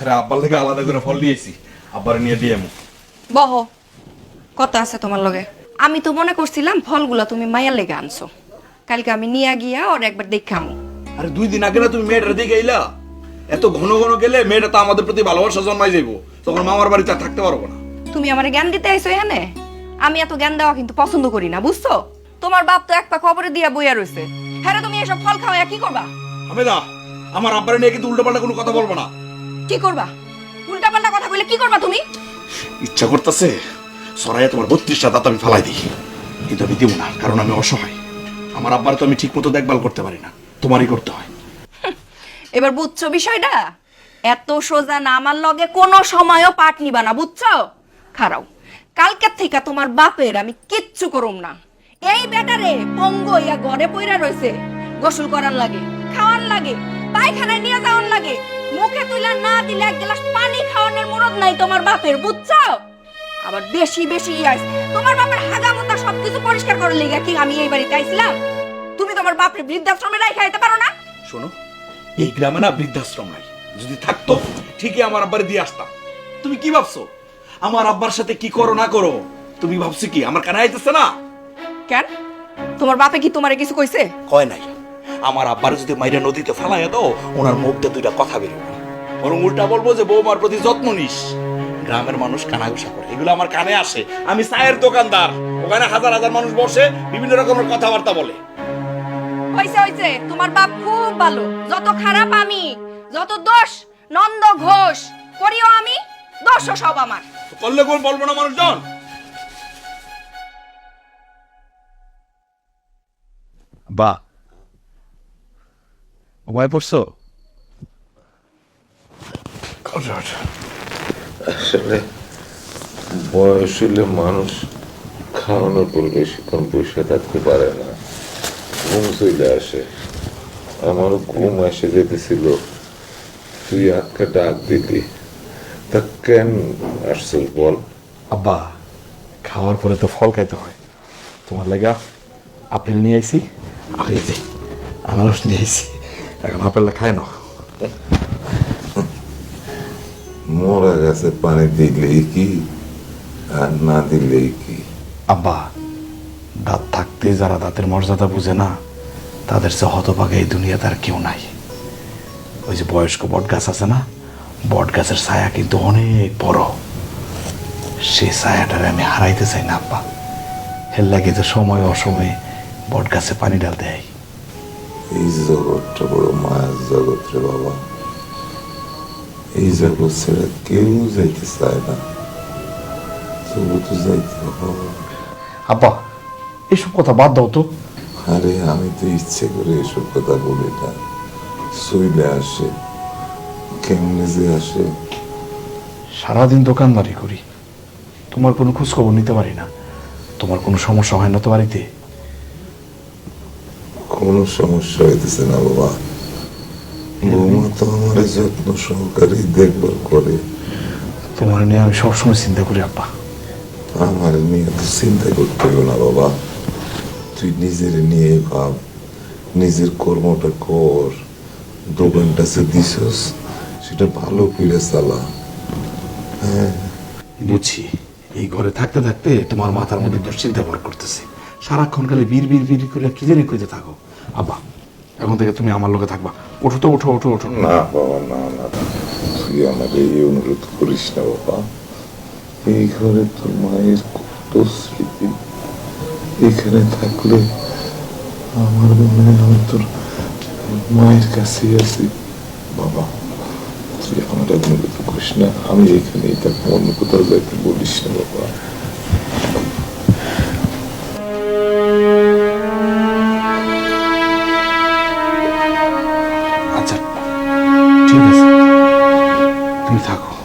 আরে আব্বার লেগে আলাদা করে ফল দিয়েছি। আব্বার নিয়ে দিয়ে বহ কথা আছে তোমার লগে। আমি তো মনে করছিলাম ফলগুলো তুমি মায়ের লেগে আনছো। কালকে আমি নিয়ে গিয়া ওর একবার দেখামু আরে দুই দিন আগে না তুমি মেয়েটার দিকে এলা এত ঘন ঘন গেলে মেয়েটা তো আমাদের প্রতি ভালোবাসা জন্মাই যাইবো। তখন মামার বাড়িতে আর থাকতে পারব না। তুমি আমার জ্ঞান দিতে আইছো এখানে? আমি এত জ্ঞান দেওয়া কিন্তু পছন্দ করি না বুঝছ? তোমার বাপ তো এক পা কবরে দিয়া বইয়া রইছে। হ্যাঁ তুমি এসব ফল খাওয়া কি করবা? আমি না আমার আব্বার নিয়ে কিন্তু উল্টো পাল্টা কোনো কথা বলব না। কি করবা? উল্টা পাল্টা কথা কইলে কি করবা তুমি? ইচ্ছা করতেছে সরাইয়া তোমার বত্রিশটা দাঁত আমি ফালাই দিই। কিন্তু আমি দিব না কারণ আমি অসহায়। আমার আব্বার তো আমি ঠিক মতো দেখভাল করতে পারি না। তোমারই করতে হয়। এবার বুঝছ বিষয়টা? এত সোজা না আমার লগে কোনো সময়ও পাট নিবা না বুঝছ? খারাও কালকের থেকে তোমার বাপের আমি কিচ্ছু করুম না। এই বেটারে পঙ্গ ইয়া ঘরে পইরা রইছে গোসল করার লাগে খাওয়ার লাগে পায়খানায় নিয়ে যাওয়ার লাগে। মুখে তুলে না দিলে এক গ্লাস পানি খাওয়ানোর মরদ নাই তোমার বাপের বুঝছ? আবার বেশি বেশি ইয়াস তোমার বাপের হাগামতা সবকিছু পরিষ্কার করার লেগে কি আমি এই বাড়িতে আইছিলাম? তুমি তোমার বাপের বৃদ্ধাশ্রমে রাই খাইতে পারো না? শোনো এই গ্রামে না বৃদ্ধাশ্রম নাই। যদি থাকতো ঠিকই আমার আব্বারে দিয়ে আসতাম। তুমি কি ভাবছ? আমার আব্বার সাথে কি করো না করো? তুমি ভাবছ কি আমার কানে আইতেছে না? কেন? তোমার বাপে কি তোমারে কিছু কইছে? কয় নাই। আমার আব্বার যদি মাইরা নদীতে ফালাইয়া দাও ওনার মুখ দিয়ে দুইটা কথা বেরোবে। বরং উল্টা বলব যে বৌমার প্রতি যত্ন নিস। গ্রামের মানুষ কানাঘুষা করে। এগুলো আমার কানে আসে। আমি চায়ের দোকানদার। ওখানে হাজার হাজার মানুষ বসে বিভিন্ন রকমের কথাবার্তা বলে। হইছে হইছে। তোমার বাপ খুব ভালো। যত খারাপ আমি যত দোষ নন্দ ঘোষ করিও আমি দোষও সব আমার। তো করলে কোন বলব না মানুষজন? বা ঘুমায় পড়ছো আসলে বয়স হলে মানুষ খাওয়ানোর পর বেশিক্ষণ বসে থাকতে পারে না। ঘুম চলে আসে। আমারও ঘুম এসে যেতেছিল। তুই আজকে ডাক দিলি। তা কেন আসছিস বল? আব্বা খাওয়ার পরে তো ফল খাইতে হয়। তোমার লাগা আপেল নিয়ে আইসি আর এই যে আনারস নিয়ে আইছি। এখন আপেলটা খায় না মরা গাছে পানি দিলেই কি আর না দিলেই কি আব্বা দাঁত থাকতে যারা দাঁতের মর্যাদা বুঝে না তাদের সে হতভাগে এই দুনিয়াতে আর কেউ নাই ওই যে বয়স্ক বট গাছ আছে না বট গাছের ছায়া কিন্তু অনেক বড় সেই ছায়াটারে আমি হারাইতে চাই না আব্বা এর লাগে তো সময় অসময়ে বট গাছে পানি ডাল দেয় এই জগৎটা বড় মায়ের জগৎ রে বাবা। এই জগৎ ছেড়ে কেউ যাইতে চায় না। তবু তো যাইতে হবে। আব্বা এসব কথা বাদ দাও তো। আরে আমি তো ইচ্ছে করে এসব কথা বলি না। শৈলে আসে কেমনে যে আসে। সারাদিন দোকানদারি করি। তোমার কোনো খোঁজ খবর নিতে পারি না। তোমার কোনো সমস্যা হয় না তো বাড়িতে? কোনো সমস্যা হইতেছে না বাবা। বৌমা তো আমার যত্ন সহকারে দেখভাল করে। তোমার নিয়ে আমি সবসময় চিন্তা করি আব্বা। আমার নিয়ে তো চিন্তা করতে হবে না বাবা। তুই নিজের নিয়ে ভাব নিজের কর্মটা কর। দোকানটা সে দিছস সেটা ভালো করে চালা। হ্যাঁ। বুঝছি। এই ঘরে থাকতে থাকতে তোমার মাথার মধ্যে দুশ্চিন্তা ভর করতেছে। সারাক্ষণ খালি বীর বীর বীর করে কি জানি কইতে থাকো। আব্বা, এখন থেকে তুমি আমার লোকে থাকবা। ওঠো তো, ওঠো ওঠো ওঠো। না, বাবা, না না। তুই আমাকে এই অনুরোধ করিস না, বাবা। এই ঘরে তোর মায়ের কত স্মৃতি। এখানে থাকলে আমার মনে হয় তোর মায়ের কাছেই আছি। বাবা, তুই আমার অনুরোধ করিস না, আমি এখানেই থাকব, অন্য কোথাও যাইতে বলিস না не.